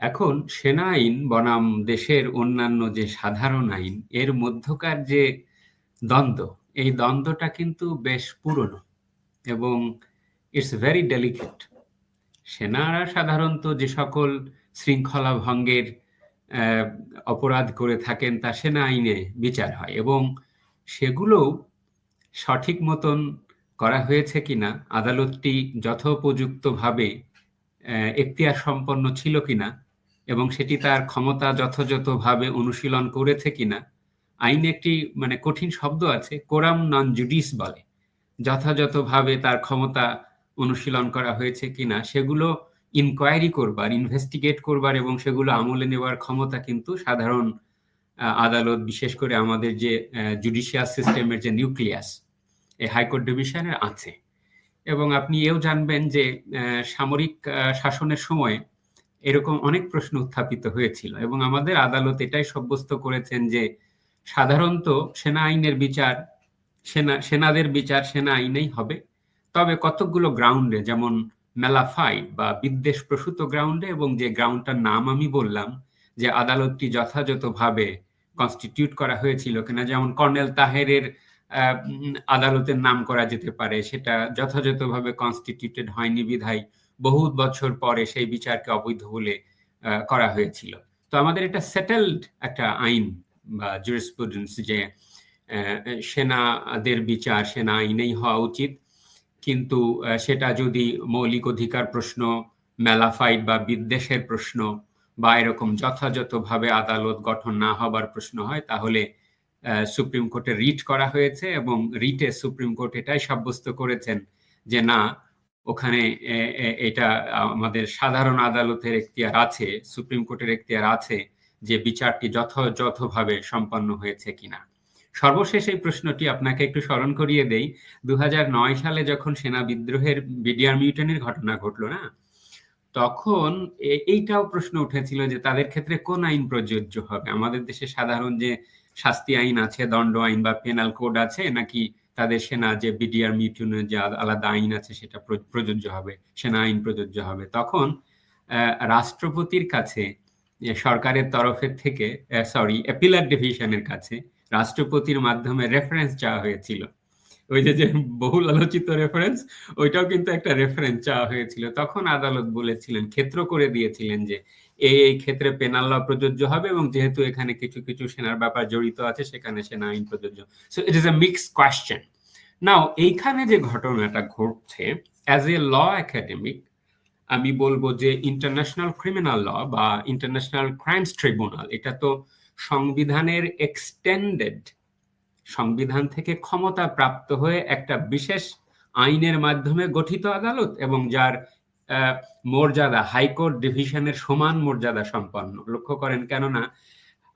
এখন সেনা আইন বনাম দেশের অন্যান্য যে সাধারণ আইন, এর মধ্যকার যে দ্বন্দ্ব, এই দ্বন্দ্বটা কিন্তু বেশ পুরনো এবং ইটস ভেরি ডেলিকেট সেনারা সাধারণত যে সকল শৃঙ্খলা ভঙ্গের অপরাধ করে থাকেন তা সেনা আইনে বিচার হয় এবং সেগুলোও সঠিক মতন করা হয়েছে কিনা, আদালতটি যথোপযুক্তভাবে এখতিয়ার সম্পন্ন ছিল কিনা এবং সেটি তার ক্ষমতা যথাযথভাবে অনুশীলন করেছে কিনা, আইনে একটি মানে কঠিন শব্দ আছে, কোরাম নন জুডিস বলে। যথাযথভাবে তার ক্ষমতা অনুশীলন করা হয়েছে কিনা, সেগুলো ইনকোয়ারি করবার ইনভেস্টিগেট করবার এবং সেগুলো আমলে নেওয়ার ক্ষমতা কিন্তু সাধারণ আদালত, বিশেষ করে আমাদের যে জুডিশিয়াল সিস্টেমের যে নিউক্লিয়াস এই হাইকোর্ট ডিভিশনের আছে। এবং আপনি এও জানবেন যে সামরিক শাসনের সময় এরকম অনেক প্রশ্ন উত্থাপিত হয়েছিল এবং আমাদের আদালত এটাই সাব্যস্ত করেছেন যে সাধারণত সেনা আইনের বিচার, সেনা, সেনাদের বিচার সেনা আইনেই হবে। তবে কতকগুলো গ্রাউন্ডে, যেমন মেলাফাইড বা বিদ্বেষ প্রসূত গ্রাউন্ডে এবং যে গ্রাউন্ডটার নাম আমি বললাম, যে আদালতটি যথাযথভাবে কনস্টিটিউট করা হয়েছিল কিনা, যেমন কর্নেল তাহেরের আদালতের নাম করা যেতে পারে, সেটা যথাযথভাবে কনস্টিটিউটেড হয়নি বিধায় বহু বছর পরে সেই বিচারকে অবৈধ বলে করা হয়েছিল। তো আমাদের এটা সেটেলড একটা আইন বা জুরিসপ্রুডেন্স যে সেনাদের বিচার, সেনা আইনেই হওয়া উচিত। কিন্তু সেটা যদি মৌলিক অধিকার প্রশ্ন, মেলাফাইট বা বিদ্বেষের প্রশ্ন বা এরকম যথাযথভাবে আদালত গঠন না হবার প্রশ্ন হয়, তাহলে সুপ্রিম কোর্টে রিট করা হয়েছে এবং রিটে সুপ্রিম কোর্ট এটাই সাব্যস্ত করেছেন যে না ওখানে এটা আমাদের সাধারণ আদালতের এখতিয়ার আছে, সুপ্রিম কোর্টের এখতিয়ার আছে যে বিচারটি যথাযথভাবে সম্পন্ন হয়েছে কিনা। সর্বশেষ এই প্রশ্নটি আপনাকে একটু স্মরণ করিয়ে দেই। দু সালে যখন সেনা বিদ্রোহের বিডিআর মিউটনের ঘটনা ঘটলো না, তখন এইটাও প্রশ্ন উঠেছিল যে তাদের ক্ষেত্রে কোন আইন প্রযোজ্য হবে? আমাদের দেশে সাধারণ যে শাস্তি আইন আছে, দণ্ড আইন বা পেনাল কোড আছে, নাকি তাদের সেনা যে বিডিআর মিউটনের যে আলাদা আইন আছে সেটা প্রযোজ্য হবে, সেনা আইন প্রযোজ্য হবে। তখন রাষ্ট্রপতির কাছে সরকারের তরফের থেকে সরি অ্যাপিলার ডিভিশনের কাছে রাষ্ট্রপতির মাধ্যমে রেফারেন্স চাওয়া হয়েছিল। ওই যে বহুল আলোচিত রেফারেন্স ওইটাও কিন্তু একটা রেফারেন্স চাওয়া হয়েছিল। তখন আদালত বলেছিলেন, ক্ষেত্র করে দিয়েছিলেন যে এই এই ক্ষেত্রে পেনাল ল প্রযোজ্য হবে এবং যেহেতু এখানে কিছু কিছু সেনার ব্যাপার জড়িত আছে, সেখানে সেনা আইন প্রযোজ্য। So it is a mix question now এইখানে যে ঘটনাটা ঘটছে অ্যাজ এ ল একাডেমিক আমি বলব যে ইন্টারন্যাশনাল ক্রিমিনাল ল বা ইন্টারন্যাশনাল ক্রাইমস ট্রিব্যুনাল এটা তো সংবিধানের এক্সটেন্ডেড সংবিধান থেকে ক্ষমতা প্রাপ্ত হয়ে একটা বিশেষ আইনের মাধ্যমে গঠিত আদালত এবং যার মর্যাদা, হাইকোর্ট ডিভিশনের সমান মর্যাদা সম্পন্ন। লক্ষ্য করেন, কেননা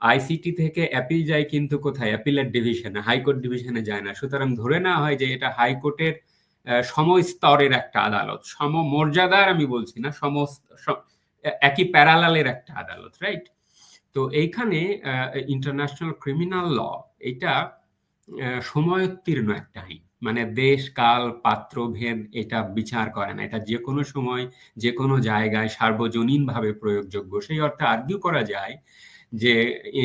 আইসিটি থেকে অ্যাপিল যায় কিন্তু কোথায়? অ্যাপিলের ডিভিশনে, হাইকোর্ট ডিভিশনে যায় না। সুতরাং ধরে নেওয়া হয় যে এটা হাইকোর্টের সম স্তরের একটা আদালত। সম মর্যাদার আমি বলছি না, সমস্ত একই প্যারালালের একটা আদালত, রাইট? তো এইখানে ইন্টারন্যাশনাল ক্রিমিনাল ল, এটা সময়োত্তীর্ণ একটা আইন। মানে দেশ, কাল, পাত্র, ভেদ এটা বিচার করে না। এটা যে কোনো সময় যে কোনো জায়গায় সার্বজনীনভাবে প্রয়োগযোগ্য। সেই অর্থে আর্গিউ করা যায় যে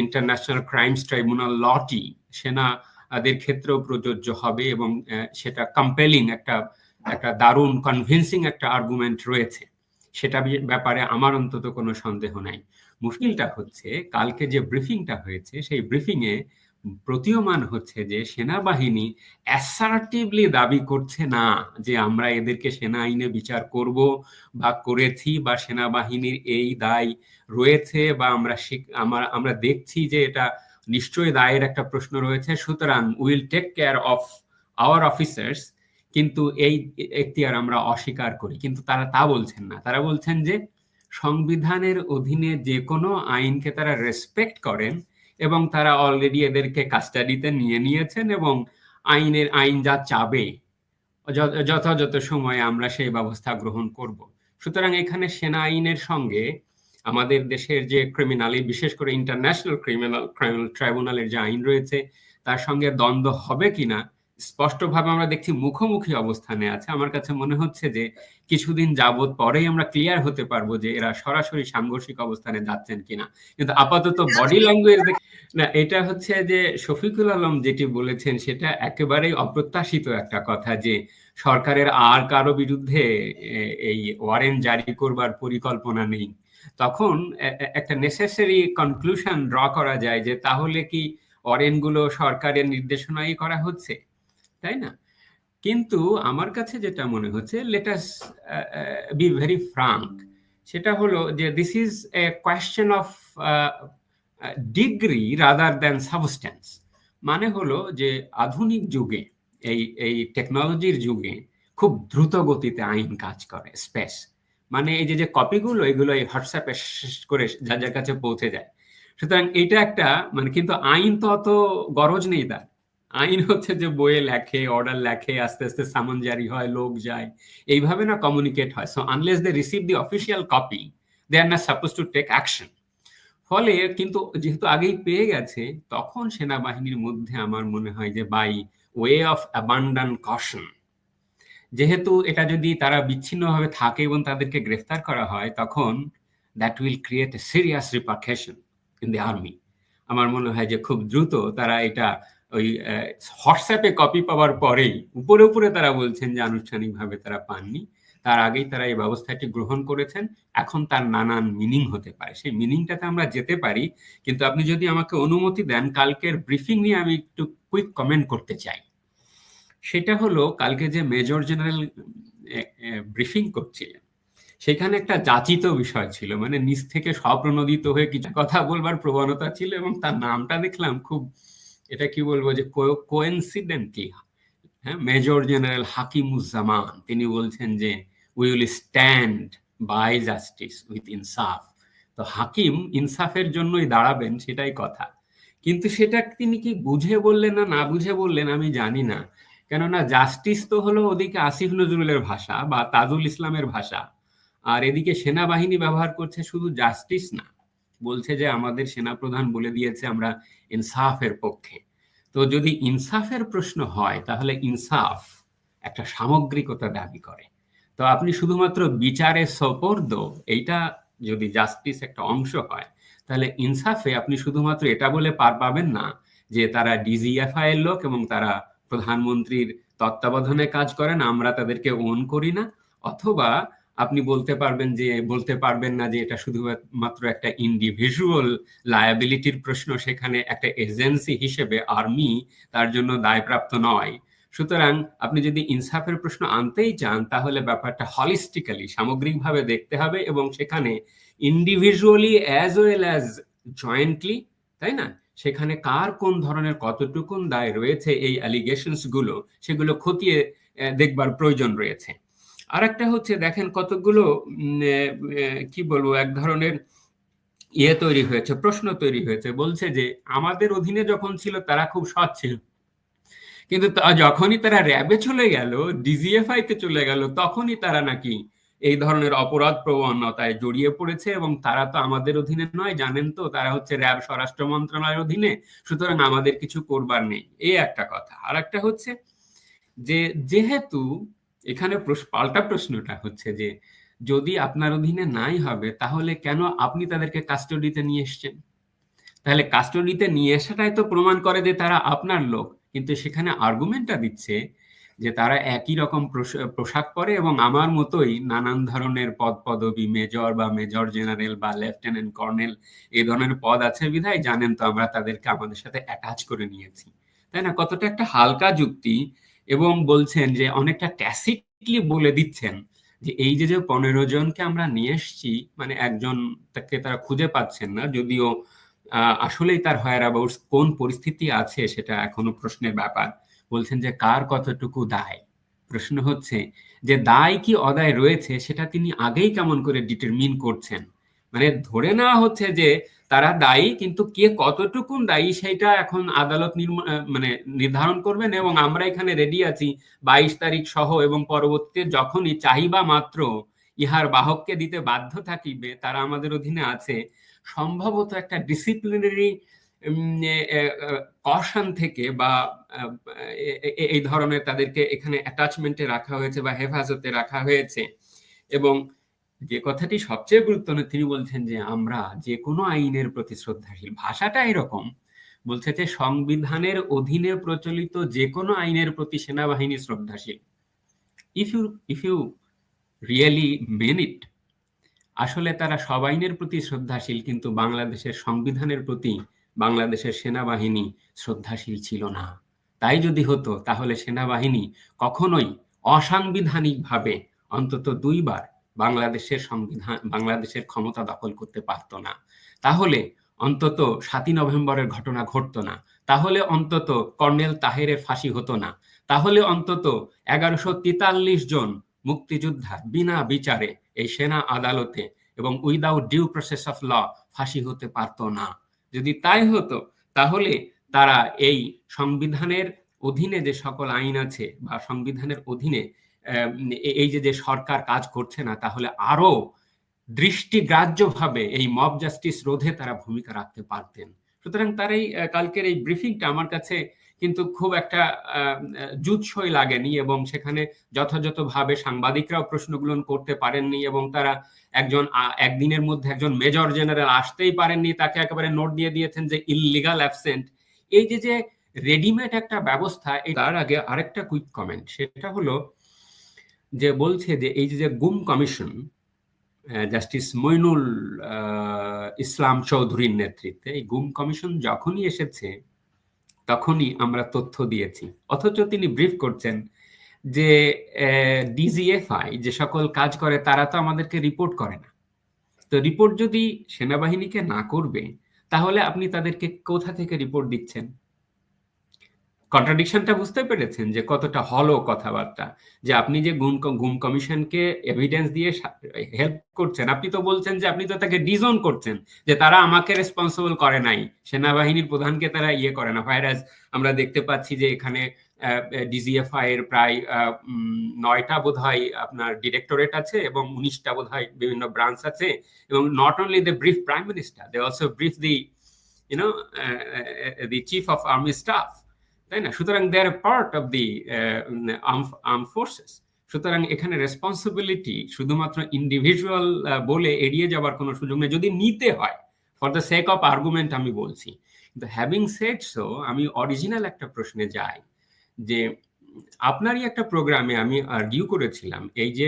ইন্টারন্যাশনাল ক্রাইমস ট্রাইব্যুনাল লটি সেনাদের ক্ষেত্রেও প্রযোজ্য হবে এবং সেটা কম্পেলিং একটা একটা দারুণ কনভিন্সিং একটা আর্গুমেন্ট রয়েছে। সেটা ব্যাপারে আমার অন্তত কোনো সন্দেহ নাই। মুশকিলটা হচ্ছে, কালকে যে ব্রিফিংটা হয়েছে, সেই ব্রিফিংয়ে প্রতীয়মান হচ্ছে যে সেনাবাহিনী অ্যাসার্টিভলি দাবি করছে না যে আমরা এদেরকে সেনা আইনে বিচার করব বা করেছি বা সেনাবাহিনীর এই দায় রয়েছে বা আমরা আমরা আমরা দেখছি যে এটা নিশ্চয়ই দায়ের একটা প্রশ্ন রয়েছে। সুতরাং will take care of our officers কিন্তু এই এখতিয়ার আমরা অস্বীকার করি। কিন্তু তারা তা বলছেন না। তারা বলছেন যে সংবিধানের অধীনে যে কোনো আইনকে তারা রেসপেক্ট করেন এবং তারা অলরেডি এদেরকে কাস্টাডিতে নিয়ে নিয়েছেন এবং আইনের, আইন যা চাবে যথাযথ সময়ে আমরা সেই ব্যবস্থা গ্রহণ করব। সুতরাং এখানে সেনা আইনের সঙ্গে আমাদের দেশের যে ক্রিমিনাল বিশেষ করে ইন্টারন্যাশনাল ক্রিমিনাল ক্রাইমিনাল ট্রাইব্যুনালের যে আইন রয়েছে, তার সঙ্গে দ্বন্দ্ব হবে কিনা, স্পষ্টভাবে আমরা দেখছি মুখোমুখি অবস্থানে আছে। আমার কাছে মনে হচ্ছে যে কিছুদিন যাবৎ পরেই আমরা ক্লিয়ার হতে পারব যে এরা সরাসরি সাংঘর্ষিক অবস্থানে যাচ্ছেন কিনা। কিন্তু আপাতত বডি ল্যাঙ্গুয়েজ না, এটা হচ্ছে যে শফিকুল আলম যেটি বলেছেন, সেটা একেবারেই অপ্রত্যাশিত একটা কথা যে সরকারের আর কারও বিরুদ্ধে এই ওয়ারেন্ট জারি করবার পরিকল্পনা নেই। তখন একটা নেসেসারি কনক্লুশন ড্র করা যায় যে তাহলে কি অরেনগুলো সরকারের নির্দেশনাই করা হচ্ছে, তাই না? কিন্তু আমার কাছে যেটা মনে হচ্ছে লেটাস বি ভেরি ফ্রাঙ্ক সেটা হলো যে this is a question of degree rather than substance মানে হলো যে আধুনিক যুগে, এই এই টেকনোলজির যুগে খুব দ্রুত গতিতে আইন কাজ করে স্পেস মানে এই যে যে কপিগুলো এগুলো এই হোয়াটসঅ্যাপে করে যার কাছে পৌঁছে যায়। সুতরাং এটা একটা মানে কিন্তু আইন তো অত গরজ নেই তার। আইন হচ্ছে যে বইয়ে লেখে অর্ডার লেখে, আস্তে আস্তে সামন জারি হয়, লোক যায়। এইভাবে না কমিউনিকেট হয়। So unless they receive the official copy they are না সাপোজ টু টেক অ্যাকশন ফলে কিন্তু যেহেতু আগেই পেয়ে গেছে, তখন সেনাবাহিনীর মধ্যে আমার মনে হয় যে by way of abundant caution যেহেতু এটা যদি তারা বিচ্ছিন্নভাবে থাকে এবং তাদেরকে গ্রেফতার করা হয়, তখন that will create a serious repercussion in the army আমার মনে হয় যে খুব দ্রুত তারা এটা ওই হোয়াটসঅ্যাপে কপি পাওয়ার পরেই, উপরে উপরে তারা বলছেন যে আনুষ্ঠানিকভাবে তারা পাননি। তার আগেই তারা এই ব্যবস্থাটি গ্রহণ করেছেন, এখন তার নানান মিনিং হতে পারে। সেই মিনিংটাতে আমরা যেতে পারি, কিন্তু আপনি যদি আমাকে অনুমতি দেন, কালকের ব্রিফিং নিয়ে আমি একটু কুইক কমেন্ট করতে চাই। সেটা হলো, কালকে যে মেজর জেনারেল ব্রিফিং করছিলেন, সেখানে একটা যাচিত বিষয় ছিল মানে নিচ থেকে স্বপ্রণোদিত হয়ে কিছু কথা বলবার প্রবণতা ছিল এবং তার নামটা দেখলাম খুব, এটা কি বলব যে কোয়েন্সিডেন্টলি হ্যাঁ মেজর জেনারেল হাকিমুজ্জামান, তিনি বলছেন যে we will stand by justice with ইনসাফ তো হাকিম ইনসাফের জন্যই দাঁড়াবেন, সেটাই কথা। কিন্তু সেটা তিনি কি বুঝে বললেন না না বুঝে বললেন আমি জানি না। কেননা জাস্টিস তো হলো ওদিকে আসিফ নজরুলের ভাষা বা তাজুল ইসলামের ভাষা। আর এদিকে সেনাবাহিনী ব্যবহার করছে শুধু জাস্টিস না। বলছে যে আমাদের সেনাপ্রধান বলে দিয়েছে আমরা ইনসাফের পক্ষে। তো যদি ইনসাফের প্রশ্ন হয়, তাহলে ইনসাফ একটা সামগ্রিকতা দাবি করে। তো আপনি শুধুমাত্র বিচারে সপর্দ, এইটা যদি জাস্টিস একটা অংশ হয়, তাহলে ইনসাফে আপনি শুধুমাত্র এটা বলে পার পাবেন না যে তারা ডিজিএফআই এর লোক এবং তারা প্রধানমন্ত্রীর তত্ত্বাবধানে কাজ করেন আমরা তাদেরকে ওন করি না, অথবা আপনি বলতে পারবেন যে, বলতে পারবেন না যে, এটা শুধুমাত্র একটা ইন্ডিভিজুয়াল লায়াবিলিটির প্রশ্ন, সেখানে একটা এজেন্সি হিসেবে আর্মি তার জন্য দায়প্রাপ্ত নয়। সুতরাং আপনি যদি ইনসাফের প্রশ্ন আনতেই চান, তাহলে ব্যাপারটা হলিস্টিক্যালি সামগ্রিকভাবে দেখতে হবে এবং সেখানে individually as well as jointly তাই না? সেখানে কার কোন ধরনের কতটুকুন দায় রয়েছে, এই অ্যালিগেশনসগুলো, সেগুলো খতিয়ে দেখবার প্রয়োজন রয়েছে। আর একটা হচ্ছে, দেখেন কতগুলো কি বলব, এক ধরনের ইয়ে তৈরি হয়েছে, প্রশ্ন তৈরি হয়েছে। বলছে যে, আমাদের অধীনে যখন ছিল, তারা খুব সৎ ছিল। কিন্তু যখনই তারা র্যাবে চলে গেল ডিজিএফআই তে চলে গেল, তখনই তারা নাকি এই ধরনের অপরাধ প্রবণতায় জড়িয়ে পড়েছে এবং তারা তো আমাদের অধীনে নয়, জানেন তো, তারা হচ্ছে র্যাব স্বরাষ্ট্র মন্ত্রণালয়ের অধীনে, সুতরাং আমাদের কিছু করবার নেই। এই একটা কথা। আর একটা হচ্ছে যে, যেহেতু এখানে পাল্টা প্রশ্নটা হচ্ছে যে, যদি আপনার অধীনে নাই হবে, তাহলে কেন আপনি তাদেরকে কাস্টডিতে নিয়ে এসছেন? তাহলে কাস্টডিতে নিয়ে আসাটাই তো প্রমাণ করে যে তারা আপনার লোক। কিন্তু সেখানে আর্গুমেন্টটা দিচ্ছে যে তারা একই রকম পোশাক পরে এবং আমার মতোই নানান ধরনের পদ পদবি মেজর বা মেজর জেনারেল বা লেফটেন্যান্ট কর্নেল এই ধরনের পদ আছে বিধায় জানেন তো আমরা তাদেরকে আমাদের সাথে অ্যাটাচ করে নিয়েছি। তাই না? কতটা একটা হালকা যুক্তি এবং বলছেন যে অনেকটা ট্যাসিটলি বলে দিচ্ছেন যে এই যে যে পনেরো জনকে আমরা নিয়ে এসছি মানে একজন তাকে তারা খুঁজে পাচ্ছেন না, যদিও আসলেই তার হায়ার অ্যাবাউট কোন পরিস্থিতি আছে সেটা এখনও প্রশ্নের ব্যাপার। বলছেন যে কার কতটুকু দায়? প্রশ্ন হচ্ছে যে দায় কি অদায় রয়েছে সেটা তিনি আগেই কেমন করে ডিটারমিন করছেন? মানে ধরে নেওয়া হচ্ছে যে তারা দায়ী, কিন্তু কে কতটুকুন দায়ী সেটা এখন আদালত মানে নির্ধারণ করবেন এবং আমরা এখানে রেডি আছি বাইশ তারিখ সহ এবং পরবর্তীতে যখনই চাহিবা মাত্র ইহার বাহককে দিতে বাধ্য থাকিবে, তারা আমাদের অধীনে আছে। সম্ভবত একটা ডিসিপ্লিনারি কশন থেকে বা এই ধরনের তাদেরকে এখানে অ্যাটাচমেন্টে রাখা হয়েছে বা হেফাজতে রাখা হয়েছে। এবং যে কথাটি সবচেয়ে গুরুত্বপূর্ণ, তিনি বলছেন যে আমরা যে কোনো আইনের প্রতি শ্রদ্ধাশীল। ভাষাটা এরকম। বলছে যে সংবিধানের অধীনে প্রচলিত যে কোনো আইনের প্রতি সেনাবাহিনী শ্রদ্ধাশীল। If you if you really mean it আসলে তারা সব আইনের প্রতি শ্রদ্ধাশীল, কিন্তু বাংলাদেশের সংবিধানের প্রতি বাংলাদেশের সেনাবাহিনী শ্রদ্ধাশীল ছিল না। তাই যদি হতো, তাহলে সেনাবাহিনী কখনোই অসাংবিধানিকভাবে অন্তত দুইবার বাংলাদেশের সংবিধান, বাংলাদেশের ক্ষমতা দখল করতে পারত না। তাহলে অন্তত সাতই নভেম্বরের ঘটনা ঘটত না। তাহলে অন্তত কর্নেল তাহেরের ফাঁসি হতো না। তাহলে অন্তত এগারোশো তেতাল্লিশ জন মুক্তিযোদ্ধা বিনা বিচারে এই সেনা আদালতে এবং without due process of law ফাঁসি হতে পারত না। যদি তাই হতো, তাহলে তারা এই সংবিধানের অধীনে যে সকল আইন আছে বা সংবিধানের অধীনে এই যে যে সরকার কাজ করছে না, তাহলে আরও দৃষ্টিগ্রাহ্যভাবে এই মব জাস্টিস রোধে তারা ভূমিকা রাখতে পারতেন। সুতরাং তার এই কালকের এই ব্রিফিংটা আমার কাছে কিন্তু খুব একটা জুৎসই লাগেনি এবং সেখানে যথাযথভাবে সাংবাদিকরাও প্রশ্নগুলো করতে পারেননি এবং তারা একজন একদিনের মধ্যে একজন মেজর জেনারেল আসতেই পারেননি, তাকে একেবারে নোট দিয়ে দিয়েছেন যে ইললিগাল অ্যাবসেন্ট এই যে যে রেডিমেড একটা ব্যবস্থা তার আগে আরেকটা কুইক কমেন্ট, সেটা হলো যে বলছে যে এই যে গুম কমিশন জাস্টিস মইনুল ইসলাম চৌধুরীর নেতৃত্বে, এই গুম কমিশন যখনই এসেছে, তখনই আমরা তথ্য দিয়েছি। অথচ তিনি ব্রিফ করছেন যে ডিজিএফআই যে সকল কাজ করে, তারা তো আমাদেরকে রিপোর্ট করে না। তো রিপোর্ট যদি সেনাবাহিনীকে না করবে, তাহলে আপনি তাদেরকে কোথা থেকে রিপোর্ট দিচ্ছেন? কন্ট্রাডিকশনটা বুঝতে পেরেছেন যে কতটা হলো কথাবার্তা? যে আপনি যে গুম গুম কমিশনকে এভিডেন্স দিয়ে হেল্প করছেন, আপনি তো বলছেন যে আপনি তো তাকে ডিজন করছেন, যে তারা আমাকে রেসপন্সিবল করে নাই। সেনাবাহিনীর প্রধানকে তারা ইয়ে করে না। ভাইরাস আমরা দেখতে পাচ্ছি যে এখানে ডিজিএফআই এর প্রায় নয়টা বোধ হয় আপনার ডিরেক্টরেট আছে এবং উনিশটা বোধ হয় বিভিন্ন ব্রাঞ্চ আছে। এবং not only the brief prime minister they also brief the you know the chief of army staff তাই না? সুতরাং they are part of the armed forces সুতরাং এখানে রেসপন্সিবিলিটি শুধুমাত্র ইন্ডিভিজুয়াল বলে এড়িয়ে যাওয়ার কোনো সুযোগ নেই। যদি নিতে হয় for the sake of argument আমি বলছি। কিন্তু হ্যাভিং সেট সো আমি অরিজিনাল একটা প্রশ্নে যাই যে, আপনারই একটা প্রোগ্রামে আমি আর্গিউ করেছিলাম, এই যে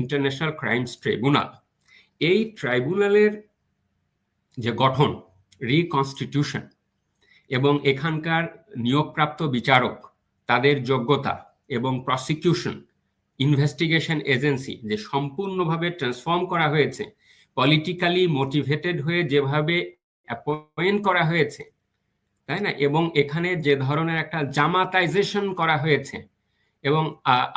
ইন্টারন্যাশনাল ক্রাইমস ট্রাইব্যুনাল এই ট্রাইব্যুনালের যে গঠন রিকনস্টিটিউশন এবং এখানকার নিয়োগপ্রাপ্ত বিচারক, তাদের যোগ্যতা এবং প্রসিকিউশন ইনভেস্টিগেশন এজেন্সি যে সম্পূর্ণভাবে ট্রান্সফর্ম করা হয়েছে পলিটিক্যালি মোটিভেটেড হয়ে যেভাবে অ্যাপয়েন্ট করা হয়েছে, তাই না? এবং এখানে যে ধরনের একটা জামাতাইজেশন করা হয়েছে এবং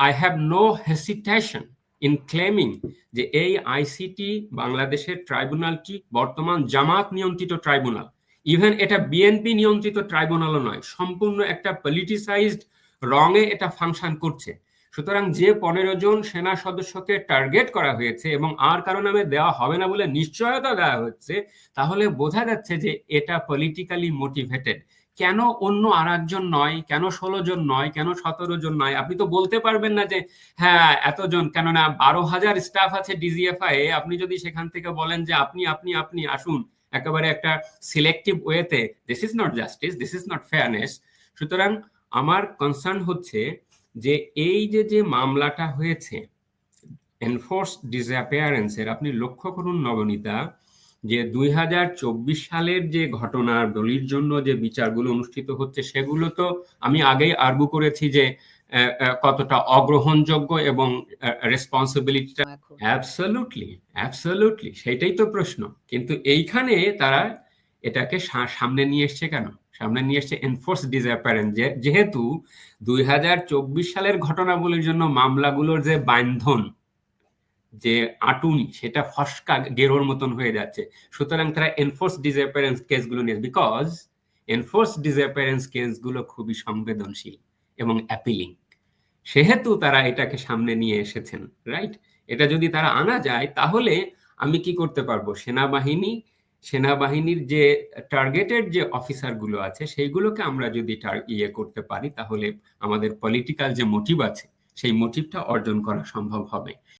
I have no hesitation in claiming যে এই আইসিটি বাংলাদেশের ট্রাইব্যুনালটি বর্তমান জামাত নিয়ন্ত্রিত ট্রাইব্যুনাল। ইভেন এটা বিএনপি নিয়ন্ত্রিত ট্রাইব্যুনালও নয়, সম্পূর্ণ একটা পলিটিসাইজড রঙে এটা ফাংশন করছে। সুতরাং যে পনেরো জন সেনা সদস্যকে টার্গেট করা হয়েছে এবং আর কারও নামে দেওয়া হবে না বলে নিশ্চয়তা দেওয়া হচ্ছে, তাহলে বোঝা যাচ্ছে যে এটা পলিটিক্যালি মোটিভেটেড কেন অন্য আর একজন নয়, কেন ষোলো জন নয়, কেন সতেরো জন নয়? আপনি তো বলতে পারবেন না যে হ্যাঁ এতজন, কেননা বারো হাজার স্টাফ আছে ডিজিএফআই আপনি যদি সেখান থেকে বলেন যে আপনি আপনি আপনি, আসুন। একেবারে একটা সিলেক্টিভ ওয়েতে this is not justice this is not fairness সুতরাং আমার কনসার্ন হচ্ছে যে এই যে যে মামলাটা হয়েছে এনফোর্স ডিসঅ্যাপিয়ারেন্সের আপনি লক্ষ্য করুন নবনীতা, যে দুই হাজার চব্বিশ সালের যে ঘটনার দলির জন্য যে বিচারগুলো অনুষ্ঠিত হচ্ছে, সেগুলো তো আমি আগেই আর্গু করেছি যে কতটা অগ্রহণযোগ্য এবং রেসপন্সিবিলিটিটা অ্যাবসলুটলি অ্যাবসলুটলি সেটাই তো প্রশ্ন। কিন্তু এইখানে তারা এটাকে সামনে নিয়ে এসছে কেন? সামনে নিয়ে এসছে এনফোর্স ডিসঅ্যাপারেন্স যেহেতু দুই সালের ঘটনাগুলির জন্য মামলাগুলোর যে বান্ধন যে আটুনি সেটা ফসকা গেরোর মতন হয়ে যাচ্ছে। সুতরাং তারা এনফোর্স ডিসঅ্যাপারেন্স কেসগুলো নিয়ে বিকজ এনফোর্স ডিসঅ্যাপারেন্স কেসগুলো খুবই সংবেদনশীল। এবং অ্যাপিলিং সেহেতু তারা এটাকে সামনে নিয়ে এসেছেন রাইট এটা যদি তারা আনা যায়, তাহলে আমি কি করতে পারব? সেনাবাহিনী, সেনাবাহিনীর যে টার্গেটেড যে অফিসারগুলো আছে, সেইগুলোকে আমরা যদি ইয়ে করতে পারি, তাহলে আমাদের পলিটিক্যাল যে মোটিভ আছে, সেই মোটিভটা অর্জন করা সম্ভব হবে।